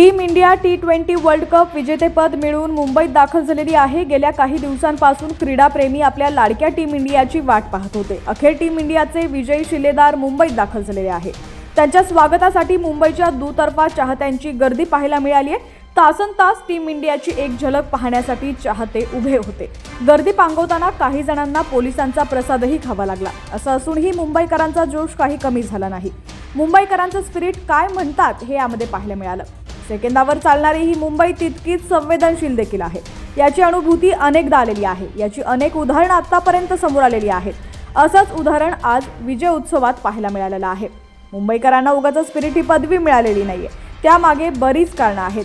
Team India T twenty world cup विजेतेपद मिळवून मुंबईत दाखल झालेली आहे. गेल्या काही दिवसांपासून क्रीडाप्रेमी आपल्या लाडक्या टीम इंडियाची वाट पाहत होते. अखेर टीम इंडियाचे विजयी शिलेदार मुंबईत दाखल झालेले आहे. त्यांच्या स्वागतासाठी मुंबईच्या दुतर्फा चाहत्यांची गर्दी पाहायला मिळाली आहे. तासन तास टीम इंडियाची एक झलक पाहण्यासाठी चाहते उभे होते. गर्दी पांगवताना काही जणांना पोलिसांचा प्रसादही खावा लागला. असं असूनही मुंबईकरांचा जोश काही कमी झाला नाही. मुंबईकरांचं स्पिरिट काय म्हणतात हे यामध्ये पाहायला मिळालं. सेकंदावर चालणारी ही मुंबई तितकीच संवेदनशील देखील आहे. याची अनुभूती अनेकदा आलेली आहे. याची अनेक उदाहरणं आतापर्यंत समोर आलेली आहेत. असंच उदाहरण आज विजय उत्सवात पाहायला मिळालेलं आहे. मुंबईकरांना उगाच स्पिरिट ही पदवी मिळालेली नाहीये. त्यामागे बरीच कारणं आहेत.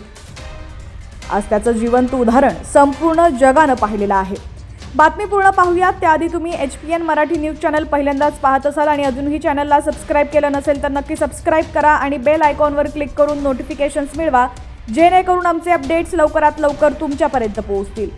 आज त्याचं जिवंत उदाहरण संपूर्ण जगानं पाहिलेलं आहे. बातमी पूर्ण पाहूयात. त्याआधी तुम्ही H P N Marathi news channel पहिल्यांदाच पाहत असाल आणि अजूनही चॅनलला सबस्क्राईब केलं नसेल तर नक्की सबस्क्राईब करा आणि बेल आयकॉनवर क्लिक करून नोटिफिकेशन्स मिळवा जेणेकरून आमचे अपडेट्स लवकरात लवकर तुमच्यापर्यंत पोहोचतील.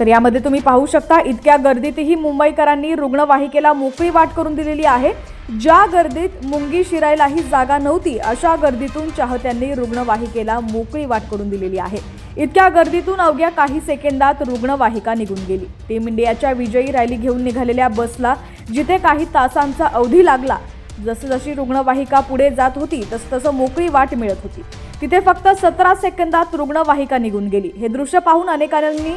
तर यामध्ये तुम्ही पाहू शकता इतक्या गर्दीतही मुंबईकरांनी रुग्णवाहिकेला मोकळी वाट करून दिलेली आहे. ज्या गर्दीत मुंगी शिरायलाही जागा नव्हती अशा गर्दीतून चाहत्यांनी रुग्णवाहिकेला मोकळी वाट करून दिलेली आहे. इतक्या गर्दीतून अवघ्या काही सेकंदात रुग्णवाहिका निघून गेली. टीम इंडियाच्या विजयी रॅली घेऊन निघालेल्या बसला जिथे काही तासांचा अवधी लागला. जसं जशी रुग्णवाहिका पुढे जात होती तसं तसं मोकळी वाट मिळत होती. तिथे फक्त सतरा सेकंदात रुग्णवाहिका निघून गेली. हे दृश्य पाहून अनेकांनी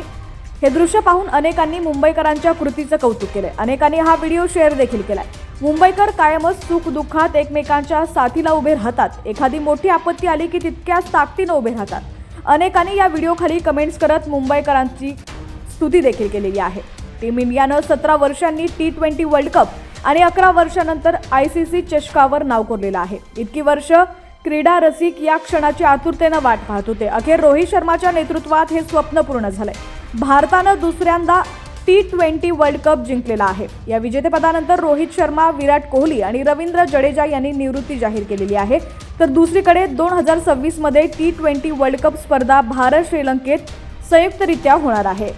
हे दृश्य पाहून अनेकांनी मुंबईकरांच्या कृतीचं कौतुक केलंय. अनेकांनी हा व्हिडिओ शेअर देखील केलाय. मुंबईकर कायमच सुख दुःखात एकमेकांच्या साथीला उभे राहतात. एखादी मोठी आपत्ती आली की तितक्याच ताकदीनं उभे राहतात. अनेकांनी या व्हिडिओखाली कमेंट्स करत मुंबईकरांची स्तुती देखील केलेली आहे. टीम इंडियानं सतरा वर्षांनी टी ट्वेंटी वर्ल्ड कप आणि अकरा वर्षानंतर आय सी सी चषकावर नाव कोरलेलं आहे. इतकी वर्ष क्रीडा रसिक या क्षणाची आतुरतेनं वाट पाहत होते. अखेर रोहित शर्माच्या नेतृत्वात हे स्वप्न पूर्ण झालंय. भारतानं दुसऱ्यांदा टी ट्वेंटी वर्ल्ड कप जिंकलेला आहे. या विजेतेपदानंतर रोहित शर्मा विराट कोहली आणि रवींद्र जडेजा यांनी निवृत्ती जाहीर केलेली आहे. तर दुसरीकडे दोन हजार सव्वीसमध्ये टी ट्वेंटी वर्ल्ड कप स्पर्धा भारत श्रीलंकेत संयुक्तरित्या होणार आहे.